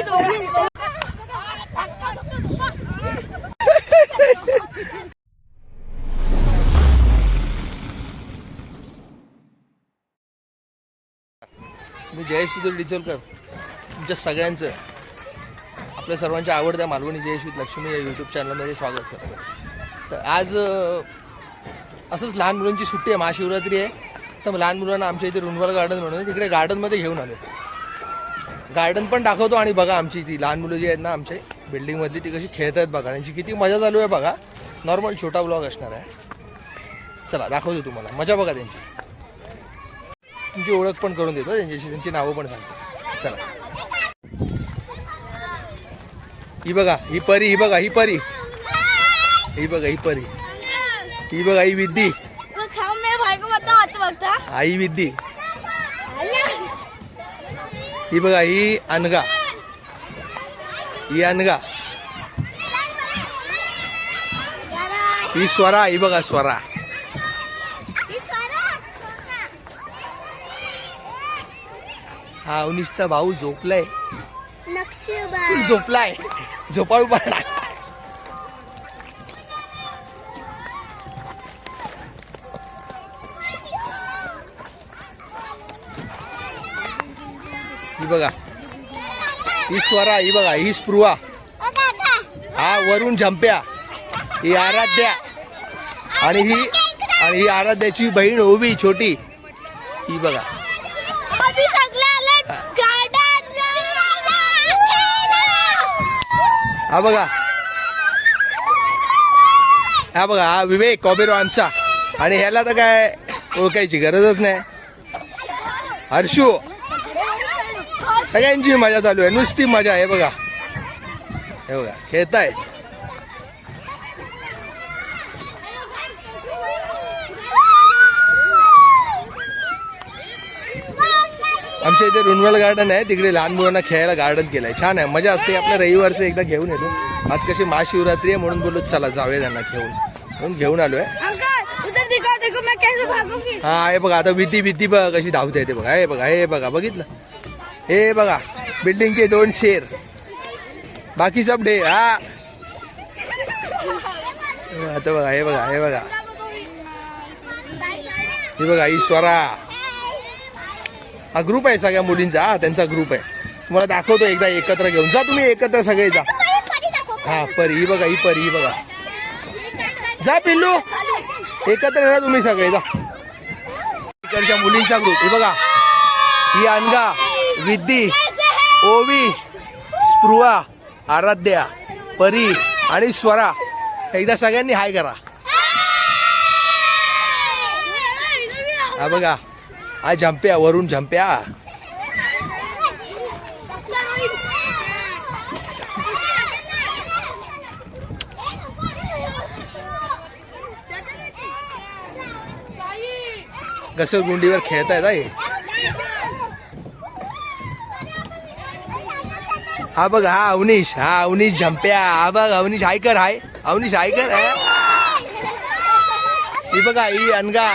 मी जयेश सुधीर डिचोलकर तुमच्या सगळ्यांचं आपल्या सर्वांच्या आवडत्या मालवणी जयेश विथ लक्ष्मी या यूट्यूब चॅनलमध्ये स्वागत करतो. तर आज असंच लहान मुलांची सुट्टी आहे महाशिवरात्री आहे. तर लहान मुलांना आमच्या इथे रुणवाल गार्डन म्हणून तिकडे गार्डनमध्ये घेऊन आलो गार्डन पण दाखवतो आणि बघा आमची ती लहान मुलं जी आहेत ना आमच्या बिल्डिंगमधली ती कशी खेळत आहेत बघा. त्यांची किती मजा चालू आहे बघा. नॉर्मल छोटा ब्लॉग असणार आहे. चला दाखवतो तुम्हाला. मजा बघा त्यांची. तुमची ओळख पण करून देतो त्यांच्याशी त्यांची नावं पण सांगतो. चला. ही बघा ही परी ही बघा ही परी. ही बघा ही परी. ही बघा ही विद्दी आई विद्दी ही बघा ही अनगा. ही अनगा. ही स्वरा ही बघा स्वरा. हा उनिशचा भाऊ झोपलाय. झोपलाय. झोपाळू पडला ही बघा ही स्वरा ही बघा ही स्पृहा. हा वरून झंप्या. ही आराध्या. आणि ही आणि ही आराध्याची बहीण ओवी छोटी. ही बघा. हा बघा. हा बघा हा विवेक कॉबेरो आमचा आणि ह्याला तर काय ओळखायची गरजच नाही. हर्षू. सगळ्यांची मजा चालू आहे. नुसती मजा आहे बघा. हे बघा खेळताय. आमच्या इथे रुणवल गार्डन आहे. तिकडे लहान मुलांना खेळायला गार्डन केलंय. छान आहे. मजा असते. आपल्या रविवारचं एकदा घेऊन येतो. आज कशी महाशिवरात्री आहे म्हणून बोलत चला जाऊया त्यांना घेऊन. म्हणून घेऊन कैसे भागूंगी? हा हे बघा आता भीती भीती बघा कशी धावते ते बघा. हे बघा हे बघा बघितलं? हे बघा बिल्डिंगचे दोन शेर. बाकी सब डे हा. आता बघा हे बघा हे बघा. हे बघा ईश्वरा. हा ग्रुप आहे सगळ्या मुलींचा हा त्यांचा ग्रुप आहे. तुम्हाला दाखवतो एकदा एकत्र घेऊन. जा तुम्ही एकत्र सगळे जा. हा परी ही बघा ही परी ही बघा. जा पिल्लू. एकत्र राहा तुम्ही सगळे जा. इकडच्या मुलींचा ग्रुप हे बघा. ही अनगा. विद्दी ओवी स्पृहा आराध्या परी आणि स्वरा. एकदा सगळ्यांनी हाय करा. हा बघा हा झंप्या वरून झंप्या. घसरगुंडीवर खेळतायत ताई? हा बघ हा अवनीश हा अवनीश झंप्या हा बघ अवनीश हायकर हाय. अवनीश हायकर ही. बघा ही अनगा.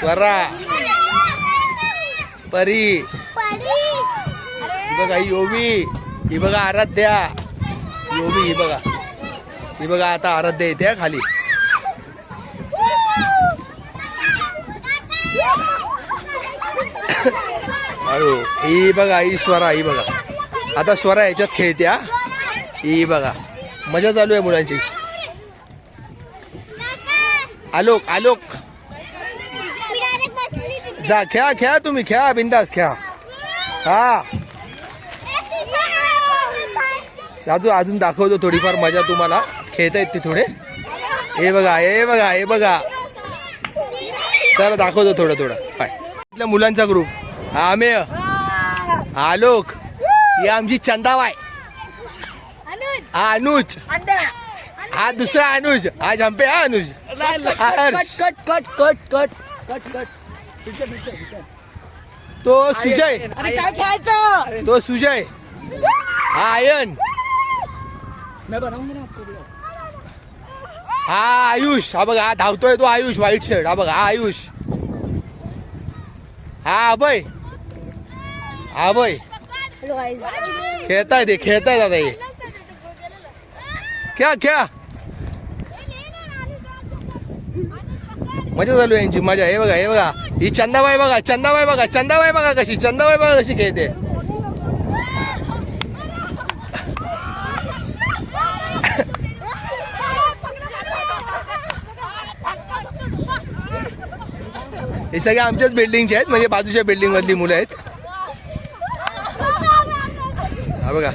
स्वरा परी. बघा ही ही बघा आराध्या. योवी ही बघा. ही बघा आता आराध्या येते खाली. अयो ही बघा ही स्वरा ही बघा. आता स्वरा याच्यात खेळते ही. बघा. मजा चालू आहे मुलांची. आलोक आलोक. जा खेळा खेळा तुम्ही खेळा बिंदास खेळा. हा. अजून अजून दाखवतो थोडीफार मजा तुम्हाला. खेळता येते थोडे. हे बघा हे बघा हे बघा. चला दाखवतो थोडं थोडं. काय इथल्या मुलांचा ग्रुप आम्ही. आलोक ही आमची चंदाबाय हा अनुज. हा दुसरा अनुज. हा झंपे. हा Anuj. Cut cut cut cut cut cut तो सुजय. तो सुजय. हा आयन. मैं बनाऊंगा ना आपको भी. हा आयुष. हा बघा हा धावतोय तो आयुष व्हाईट शर्ट हा बघा हा आयुष. हा अभय. हा अभय खेळताय ते खेळताय दादा हे. खेळा खेळा. मजा चालू यांची मजा. हे बघा हे बघा. ही चंदाबाई बघा चंदाबाई बघा चंदाबाई बघा कशी चंदाबाई बघा कशी खेळते. हे सगळे आमच्याच बिल्डिंगचे आहेत म्हणजे बाजूच्या बिल्डिंग मधली मुलं आहेत. हा बघा.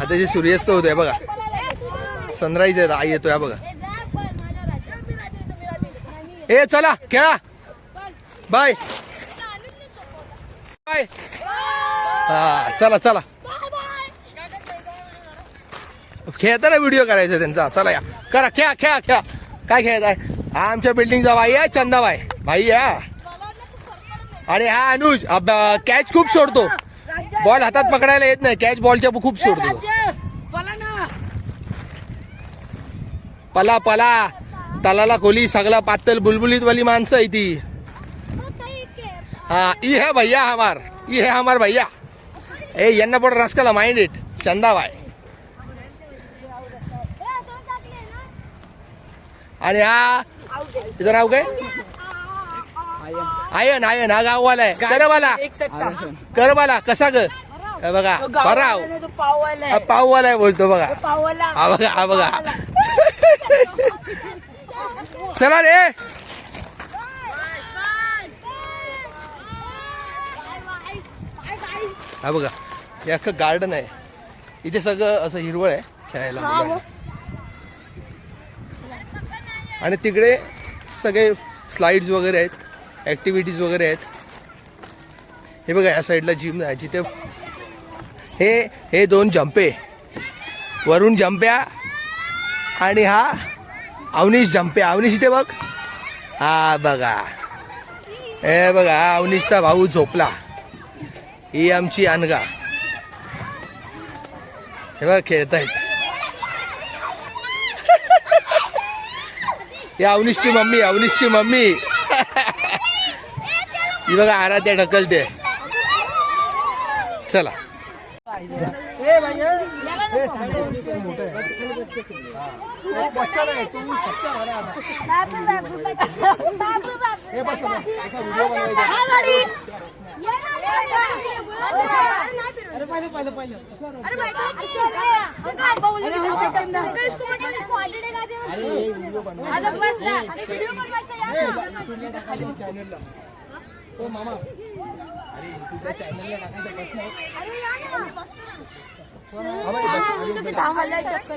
आता जे सूर्यास्त होतोय बघा. सनराईज आहे आई येतोय बघा. ए चला खेळा. बाय. बाय. हा चला चला. खेळताना व्हिडिओ करायचा त्यांचा. चला या. करा खेळा खेळा खेळा. काय खेळत आहे हा आमच्या बिल्डिंगचा भाई आहे चंदाबाई. भाई या आणि हा अनुज. कॅच खूप सोडतो. बॉल हातात पकडायला येत नाही. कॅच बॉलच्या खूप सोडतो पला पला तलाला कोली सगळा पातल बुलबुलीत वाली माणसं आहे ती. हाँ ये है भैया हमार. ये है हमार भैया. ए यांना पण रसकाला माइंड इट चंदाबाई आणि हा तिचं नाव काय? आयन आयन हा गाववाला आहे. करवाला करवाला कसा ग? हे बघा बराव तो पाववाला हा आहे. बोलतो बघा. पाववाला. हा बघा हा बघा. चला रे. हा बघा. हे अख्खं गार्डन आहे. इथे सगळं असं हिरवळ आहे खेळायला. आणि तिकडे सगळे स्लाइड्स वगैरे आहेत. ॲक्टिव्हिटीज वगैरे आहेत. हे बघा या साईडला जिम आहे. जिथे हे हे दोन जंपे वरून जंप्या आणि हा अवनीश जंप्या अवनीश इथे बघ. हा बघा. हे बघा हा अवनीशचा भाऊ झोपला. ही आमची अनगा. हे बघा खेळतायत. या अवनीशची मम्मी अवनीशची मम्मी. ही बघा आराध्या ढकलते चला ए भैया अरे पहिले पहिले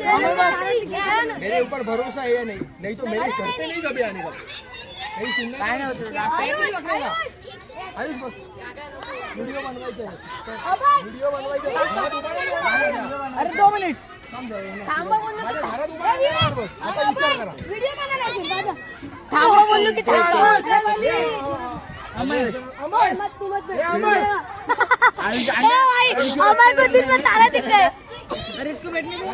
पहिले मेरे ऊपर भरोसा है या नहीं? नहीं तो मेरे घर पे नहीं कभी आने का। नहीं सुनना काय नाही होत आयुष. बस। व्हिडिओ बनवायचा बनवायचा. अरे दो मिनिट. आता विचार करा. थांबा. बोललो की थांबा. अमर अमर मत तू मत अमर ए भाई अमर को दिन में तारा दिख गए अरे इसको बैठने दो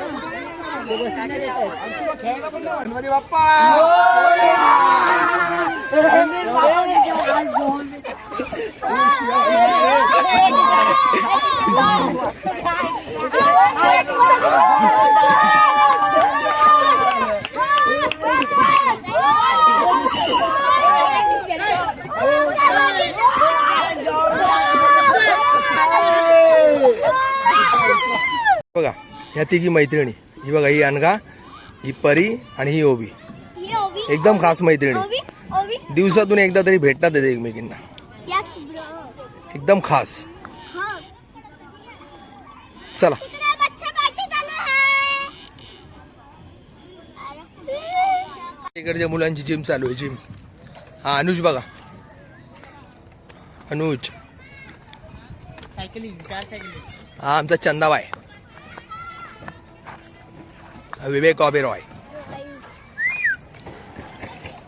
वो बस आके देखो हमको खेलना पड़ेगा हनुमान बाप्पा हनुमान बाप्पा ने जो आज बोल दिया बघा ह्या तिघी मैत्रिणी. ही बघा ही अनगा ही परी आणि ही ओबी. एकदम खास मैत्रिणी. दिवसातून एकदा तरी भेटतात येते एकमेकींना. Yes bro. एकदम खास. हाँ. चला. इकडच्या मुलांची जिम चालू आहे जिम हा अनुज बघा. अनुज. हा आमचा चंदाबाय हा विवेक ऑबेरॉय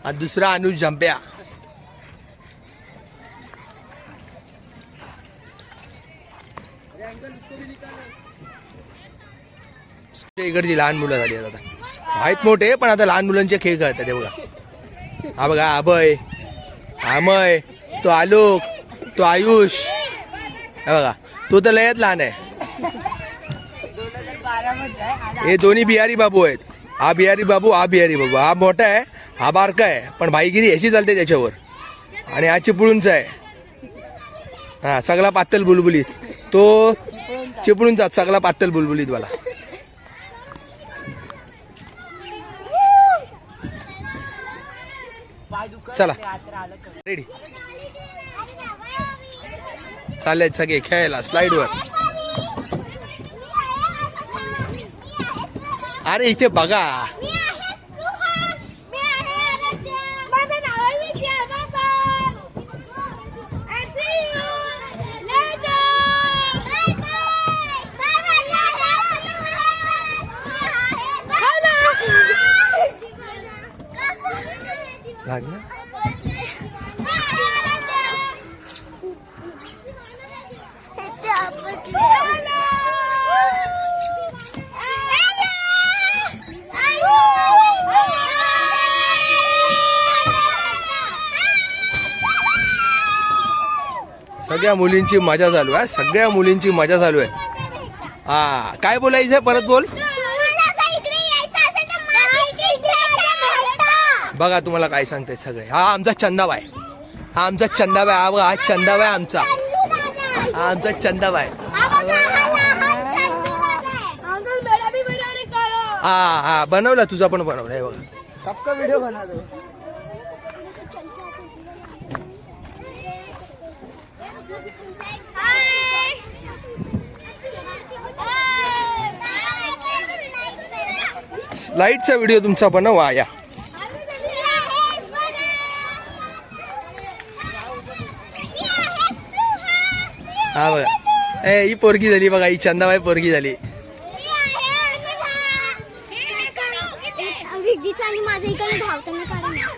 हा दुसरा अनुज झंप्या. इकडची लहान मुलं झाली आता. आहेत मोठे पण आता लहान मुलांचे खेळ खेळतात हे बघा. हा बघा अभय अमय तो आलोक तो आयुष. हे बघा तो तर लयच लहान आहे. हे दोन्ही बिहारी बाबू आहेत. हा बिहारी बाबू हा बिहारी बाबू. हा मोठा आहे हा बारका आहे पण भाईगिरी ह्याची चालते त्याच्यावर. आणि हा चिपळूणचा आहे. हा सगळा पातळ बुलबुलीत तो चिपळूणचा सगळा पातळ बुलबुलीत मला चला. रेडी चालले सगळे खेळायला स्लाईडवर अरे इथे बघा माझं सगळ्या मुलींची मजा चालू आहे सगळ्या मुलींची मजा चालू आहे. हा काय बोलायचं परत बोल. बघा तुम्हाला काय सांगतायत सगळे. हा आमचा चंदाबाय हा आमचा चंदाबाय हा बघा हा चंदाबाय आमचा. हा आमचा चंदाबाय हा हा बनवला तुझा पण बनवला हे बघा. सबका व्हिडिओ बना दो लाईटचा व्हिडिओ तुमचा बनवा या हा बघा. ए ही पोरगी झाली बघा ही चंदाबाई पोरगी झाली विधीचा आणि माझं इकडे धावताना काढा ना.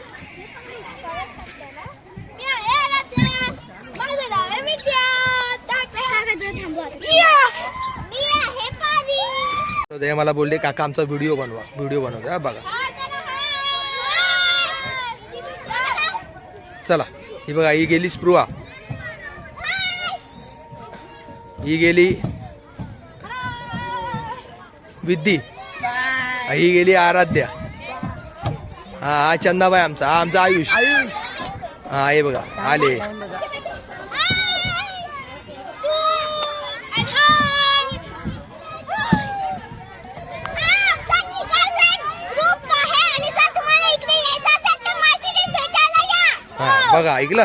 माझं नाव आहे विद्या. काका, थांबवा. मी आहे पारी. तर ते मला बोलले काका आमचा व्हिडिओ बनवा व्हिडिओ बनवतो हा बघा. चला ही बघा ही गेली स्पृहा. ही गेली विद्धी. ही गेली आराध्या. हा हा चंदाबाई आमचा हा आमचा आयुष. हा हे बघा आले. बघा ऐकलं?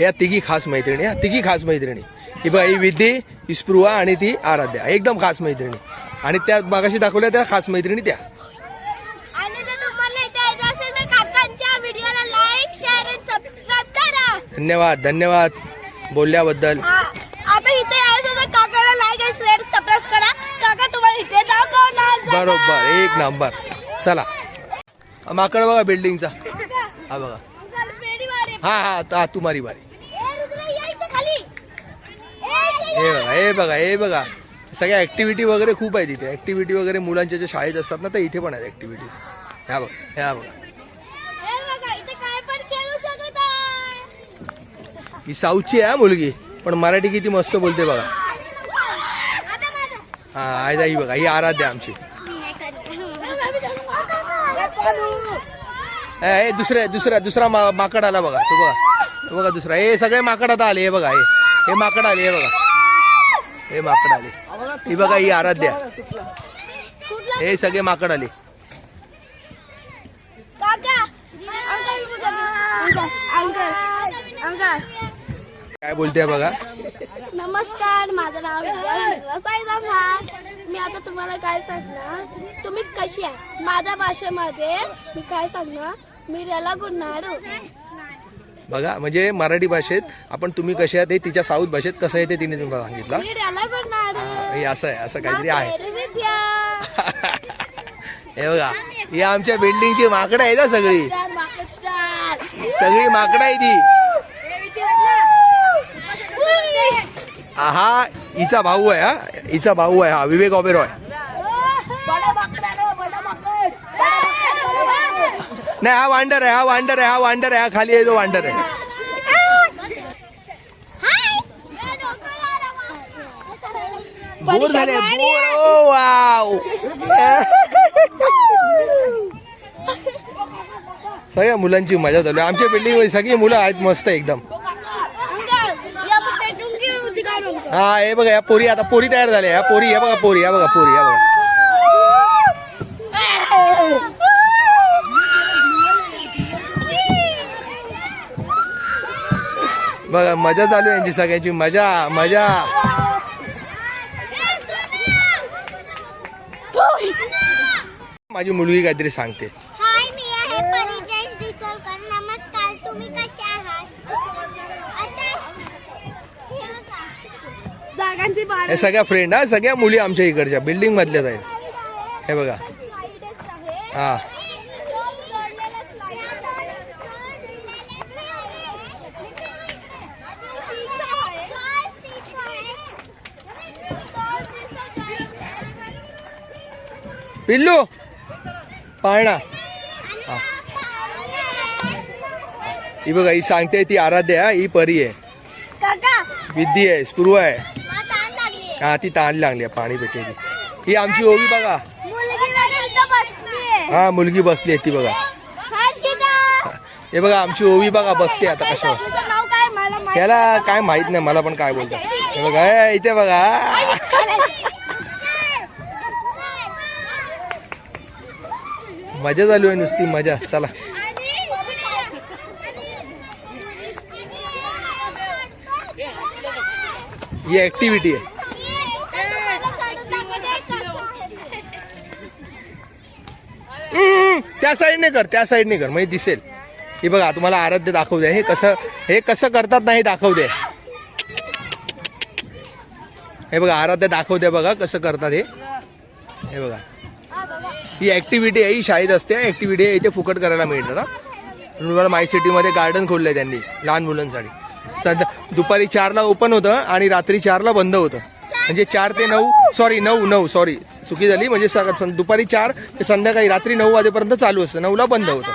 या तिघी खास मैत्रिणी या तिघी खास मैत्रिणी. ही बघा ही विद्धी ही स्पृहा आणि ती आराध्या एकदम खास मैत्रिणी. आणि त्या मागाशी दाखवल्या त्या खास मैत्रिणी त्या. धन्यवाद धन्यवाद बोलल्याबद्दल. आ- आता इथे यायचं तर काकाला लाईक आणि शेअर सबस्क्राईब करा. काका तुम्हाला इथे दाखवणार जगा. बरोबर एक नंबर. चला. माकड बघा बिल्डिंगचा हा बघा. हा हा तुम्हारी बारी हे बघा हे बघा हे बघा. सगळ्या ऍक्टिव्हिटी वगैरे खूप आहे तिथे ऍक्टिव्हिटी वगैरे मुलांच्या ज्या शाळेत असतात ना तर इथे पण आहेत ऍक्टिव्हिटीज ह्या बघा ह्या बघा. हे. ही साऊथची आहे मुलगी. पण मराठी किती मस्त बोलते बघा. हा ही बघा ही आराध्या आमची मी नाही करत. ए, हे दुसऱ्या दुसऱ्या दुसरा मा- माकड आला बघा तो बघा. तो बघा दुसरा. हे सगळे माकड आता आले हे बघा हे. हे माकड आले हे बघा. हे माकड आले. ही बघा ही आराध्या. हे सगळे माकड आले. काका अंकल अंकल अंकल अंकल. काय बोलते बघा? नमस्कार माझं नाव मी आता तुम्हाला काय सांगणार? तुम्ही कशी आहे? माझ्या भाषेमध्ये मी काय सांगणार? बघा म्हणजे मराठी भाषेत आपण तुम्ही कसे आहात हे तिच्या साऊथ भाषेत कसं आहे ते तिने तुम्हाला सांगितलं. हे असं आहे असं काहीतरी आहे. हे बघा ही आमच्या बिल्डिंगची माकडं आहे ना सगळी. सगळी माकडं आहे ती हा हिचा भाऊ आहे हा. हिचा भाऊ आहे हा विवेक ओबेरॉय नाही हा वांडर आहे हा वांडर आहे हा वांडर आहे हा खाली आहे तो वांडर आहे. बोर झाले बोर ओ वाव. सगळ्या मुलांची मजा झाली आमच्या बिल्डिंगमध्ये सगळी मुलं आहेत मस्त एकदम. हा हे बघा या पोरी आता पोरी तयार झाल्या. या पोरी या बघा पोरी या बघा पोरी या बघा. बघा मजा चालू आहे यांची सगळ्यांची. मजा मजा. माझी मुलगी काहीतरी सांगते. हाय मी आहे परिजय डिचोलकर नमस्कार तुम्ही कसे आहात? आता हे हे सगळ्या फ्रेंड हा सगळ्या मुली आमच्या इकडच्या बिल्डिंग मधल्याच आहेत. हे बघा. हा खूप जोडलेलं स्लाईड आहे. सीसॉ आहे. काय सीसॉ आहे? काय सीसॉ आहे? पिल्लू पाळणा. ही. बघा ही सांगते ती आराध्या आहे, ही परी आहे. विद्या आहे स्पृहा आहे. हा ती ताण लागली आहे पाणी पिण्याची ही आमची ओवी बघा. हा मुलगी बसली आहे ती बघा. हे बघा आमची ओवी बघा बसते आता कशावर. माहीत त्याला काय माहीत नाही मला पण काय बोलतात. हे बघा इथे बघा. मजा चालू आहे नुसती मजा. चला. ही ऍक्टिव्हिटी आहे. त्या साईडने कर त्या साईडने कर. म्हणजे दिसेल. हे बघा तुम्हाला आराध्य दाखवू द्या. हे कसं हे कसं करतात नाही दाखवू दे हे बघा आराध्य दाखवू द्या बघा कसं करतात हे. हे बघा. ही ऍक्टिव्हिटी आहे ही शाळेत असते. ऍक्टिव्हिटी आहे इथे फुकट करायला मिळतं ना. रुरल माय सिटीमध्ये गार्डन खोललंय त्यांनी लहान मुलांसाठी. सध्या दुपारी चारला ओपन होतं आणि रात्री चारला बंद होतं. म्हणजे चार ते नऊ सॉरी नऊ नऊ सॉरी चुकी झाली म्हणजे सं- दुपारी चार ते संध्याकाळी रात्री नऊ वाजेपर्यंत चालू असतं. नऊला बंद होतं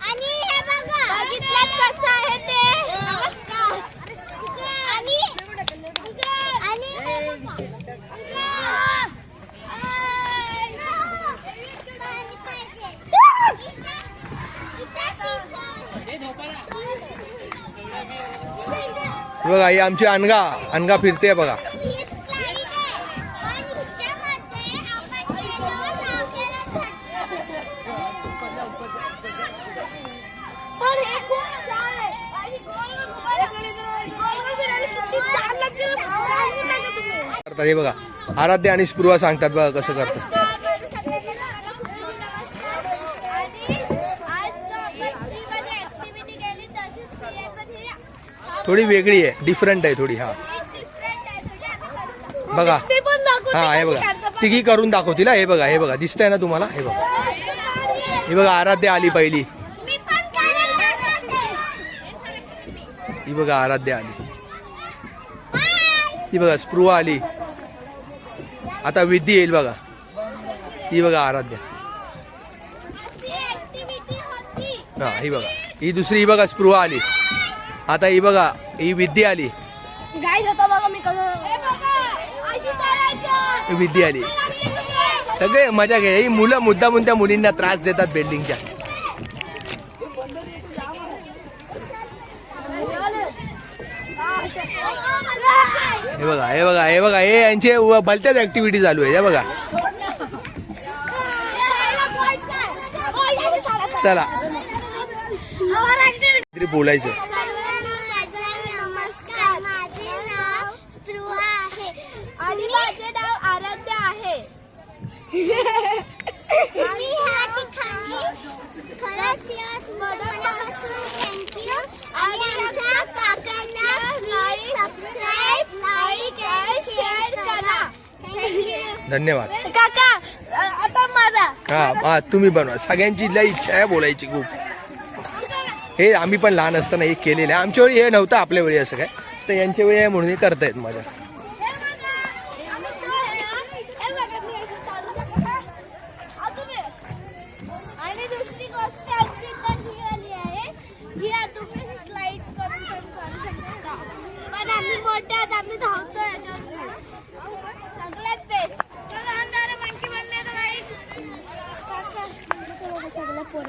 आणि हे बघा बघितलं कसं आहे ते नमस्कार आणि आणि हे बघा. पाणी पाहिजे. इथे- इथे सीसॉ आहे. इथे- इथे- बघा ही आमची अनगा अनगा फिरते बघा. हे बघा. आराध्य आणि स्पृहा सांगतात बघा कसं करतात. थोडी वेगळी आहे डिफरंट आहे थोडी हा. बघा. हा हे बघा. तिघी करून दाखवतील हे बघा हे बघा. दिसतंय ना तुम्हाला? हे बघा. ही बघा आराध्य आली पहिली. ही बघा आराध्य आली. ही बघा स्पृहा आली. आता विधी येईल बघा. ही बघा आराध्य. हा ही बघा. ही दुसरी ही बघा स्पृहा आली. आता ही बघा ही विद्या आली. विद्या आली. सगळे मजा घे. ही मुलं मुद्दामून त्या मुलींना त्रास देतात बिल्डिंगच्या हे बघा हे बघा हे बघा हे यांचे भलत्याच ऍक्टिव्हिटी चालू आहे हे बघा. चला. बोलायचं नमस्कार माझे नाव स्पृहा आहे आणि माझे नाव आराध्य आहे मी ह्या ठिकाणी खरंच यात मदतपासून थँक्यू आणि आमच्या काकांना लाईक सबस्क्राईब लाईक आणि शेअर करा थँक्यू धन्यवाद. काका अ- आता माझा. हा हा तुम्ही बनवा. सगळ्यांची लय इच्छा आहे बोलायची खूप. हे आम्ही पण लहान असताना हे केलेलं आहे. आमच्या वेळी हे नव्हतं आपल्या वेळी असं काय. तर यांच्या वेळी आहे म्हणून हे करतायत माझ्या.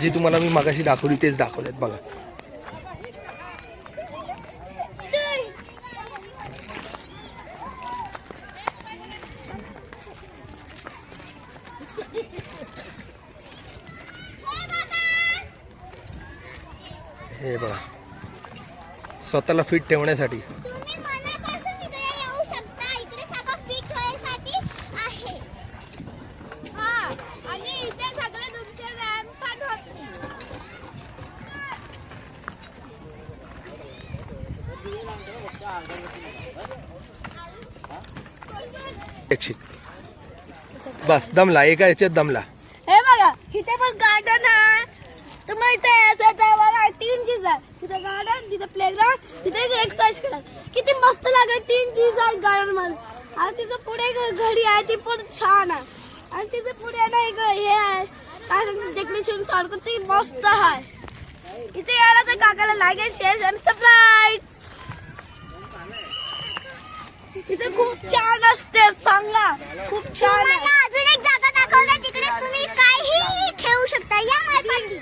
जी तुम्हाला मी मागाशी दाखवली तेच दाखवलेत आहेत बघा. हे बघा. स्वतःला फिट ठेवण्यासाठी तुम्ही मनापासून इकडे येऊ शकता इकडे सगळं फिट होण्यासाठी आहे हा आणि इथे सगळे तुमचे व्यायाम पण होतील एकशे बस दमला एका याच्यात दमला. हे बघा इथे पण गार्डन आहे. तुम्हाला इथे यायचं तर बघा तीन चीज आहे. तिथे गार्डन तिथे प्लेग्राऊंड तिथे एक्सरसाइज करा किती मस्त लागेल तीन चीज आहे गार्डनमध्ये. आणि तिथं पुढे घडी आहे ती पण छान आहे. आणि तिथे पुढे ना एक हे आहे काय डेकोरेशन सारखं ते मस्त आहे. इथे यायला तर काकाला लागेल शेअर आणि सबस्क्राईब तिथे खूप छान असते सांगा. खूप छान अजून एक जागा दाखवते तिकडे तुम्ही काहीही खेळू शकता. या माझ्यापाठी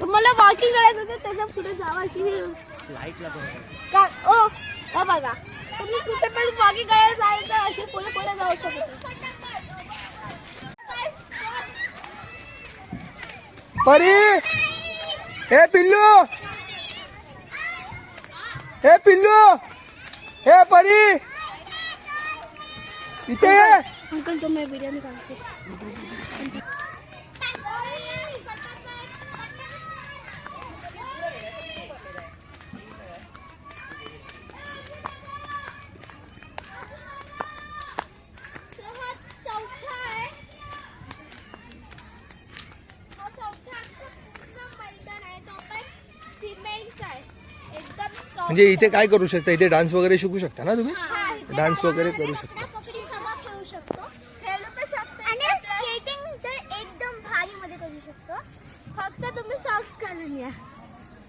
तुम्हाला वॉकिंग करायचं तर त्याच्या पुढे जावा की का ओ हा बघा. गरज आहे तर अशी पुढे पुढे जाऊ शकतो परी! हे पिल्लू! हे पिल्लू! हे परी! इथे अंकल तुम्ही बिर्याणी खाते म्हणजे इथे काय करू शकता? इथे डान्स वगैरे शिकू शकता ना तुम्ही? डान्स वगैरे करू शकता. पकडी सगळं खेळू शकतो खेळू पण शकतो आणि स्केटिंग तर एकदम भारी मध्ये करू शकतो फक्त तुम्ही सॉक्स घालून या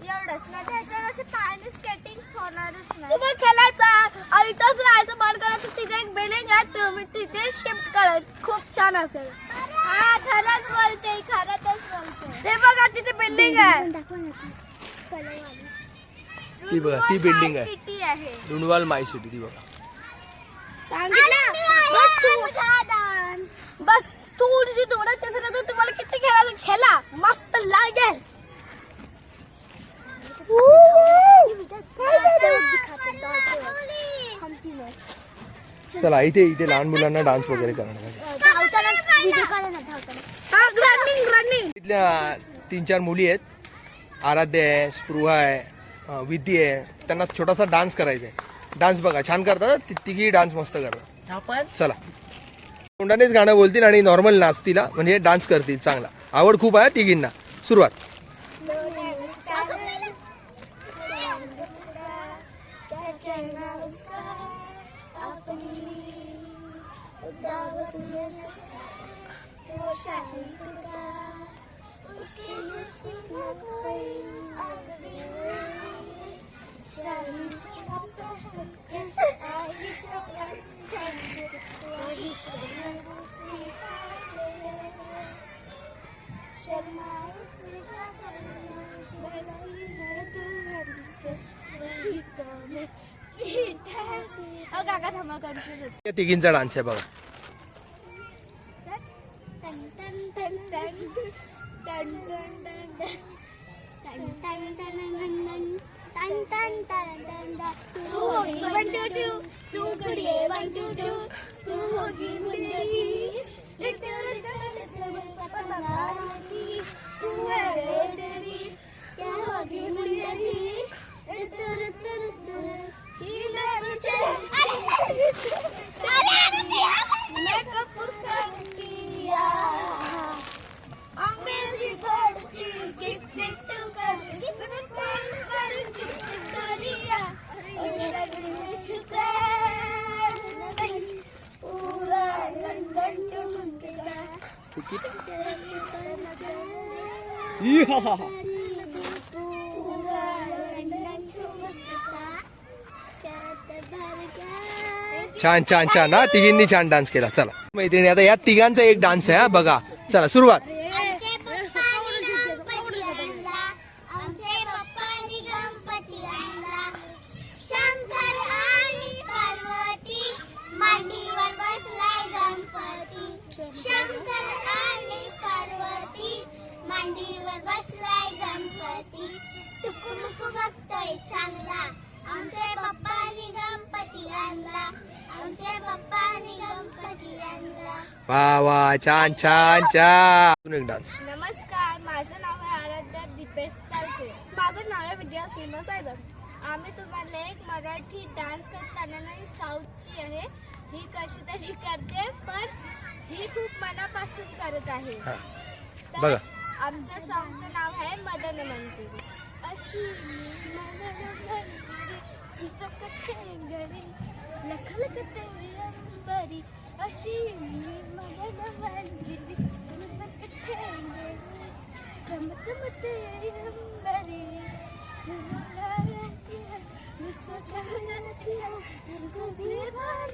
एवढंच ना त्याच्यावर असे पाणी स्केटिंग होणारच नाही तुम्हाला खेळायचा आणि इथंच राहायचं बंद करायचं तिथे एक बिल्डिंग आहे तुम्ही तिथे शिफ्ट करा खूप छान असेल हा खरंच बोलते खरंच बोलते ते बघा तिथे बिल्डिंग आहे दाखव ना कलरवाली ती बिल्डिंग आहे. सिटी आहे. रुणवाल माय सिटी ती बघा. सांगितलं बस तू. जी तर तुम्हाला किती खेळायचं खेळा मस्त लागेल. चला इथे इथे लहान मुलांना डान्स वगैरे करणार इथल्या तीन चार मुली आहेत. आराध्य आहे स्पृहा आहे. विधी आहे. त्यांना छोटासा डान्स करायचा आहे डान्स बघा छान करतात. ती- तिघी डान्स मस्त करतात. आपण? चला. तोंडानेच गाणं बोलतील आणि नॉर्मल नाचतील म्हणजे डान्स करतील चांगला. आवड खूप आहे तिघींना. सुरुवात. तिघींचा डान्स आहे तिकीट छान छान छान. हा तिघींनी छान डान्स केला. चला. मैत्रिणी आता या तिघांचा एक डान्स आहे हा बघा. चला सुरुवात. छान छान छान. एक डान्स नमस्कार माझं नाव आहे आराध्या दीपेश चालते माझं नाव आहे विद्या श्रीनिवास आहे आम्ही तुम्हाला एक मराठी डान्स करताना नाही साऊथची आहे. ही कशी तरी करते पण ही खूप मनापासून करत आहे. तर बघा. आमचं सॉंगचं नाव आहे मदन मंजिरी. अशी मदन मंजिरी लख लख अंबरी अशी मी मदन मंजिरी सुतक ठेंगरी चम चम तेरी अंबरी थँक्यू आमचा डान्स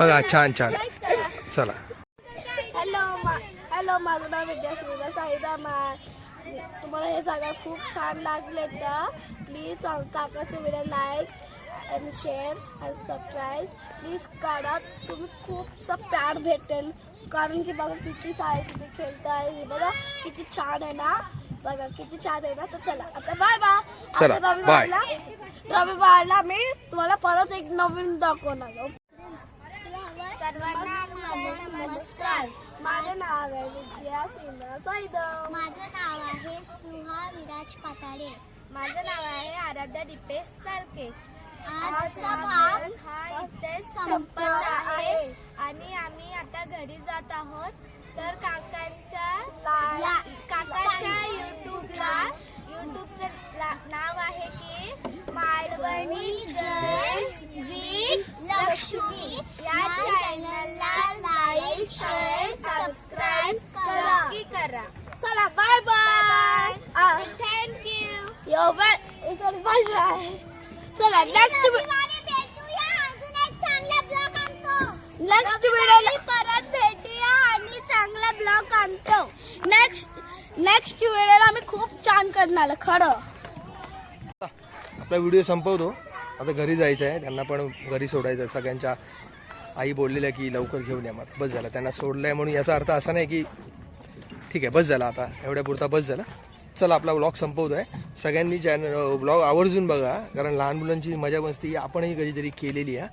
बघा छान छान. चला. हॅलो मा हॅलो माझं नाव विद्या श्रीनिवास आहे मा तुम्हाला हे सगळं खूप छान लागले तर please काकाचे video like and share and subscribe please काढा. तुम्ही खूपचा प्यार भेटेल. कारण की बघा किती सारे हे बघा किती छान आहे ना? बघा किती छान आहे ना? तर चला आता बाय बाय चला, आता bye. रविवारला रविवारला मी तुम्हाला परत एक नवीन दाखवणार सर्वांना माझा नमस्कार. माझं नाव आहे विद्या श्रीनिवास साईदम. माझं नाव आहे स्पृहा विराज पाताळे. माझं नाव आहे आराध्या दीपेश चालके. आजचा भाग हा इथे संपत आहे. आणि आम्ही आता घरी जात आहोत. तर काकांनी आपला व्हिडिओ संपवतो. आता घरी जायचं आहे. त्यांना पण घरी सोडायचं आहे. सगळ्यांच्या आई बोललेल्या की लवकर घेऊन या. मला बस झालं. त्यांना सोडलं आहे म्हणून याचा अर्थ असा नाही की ठीक आहे बस झाला आता. एवढ्या पुरता बस झाला. चला आपला ब्लॉग संपवतो आहे. सगळ्यांनी चॅनल ब्लॉग आवर्जून बघा. कारण लहान मुलांची मजा मस्ती आपणही कधीतरी केलेली आहे.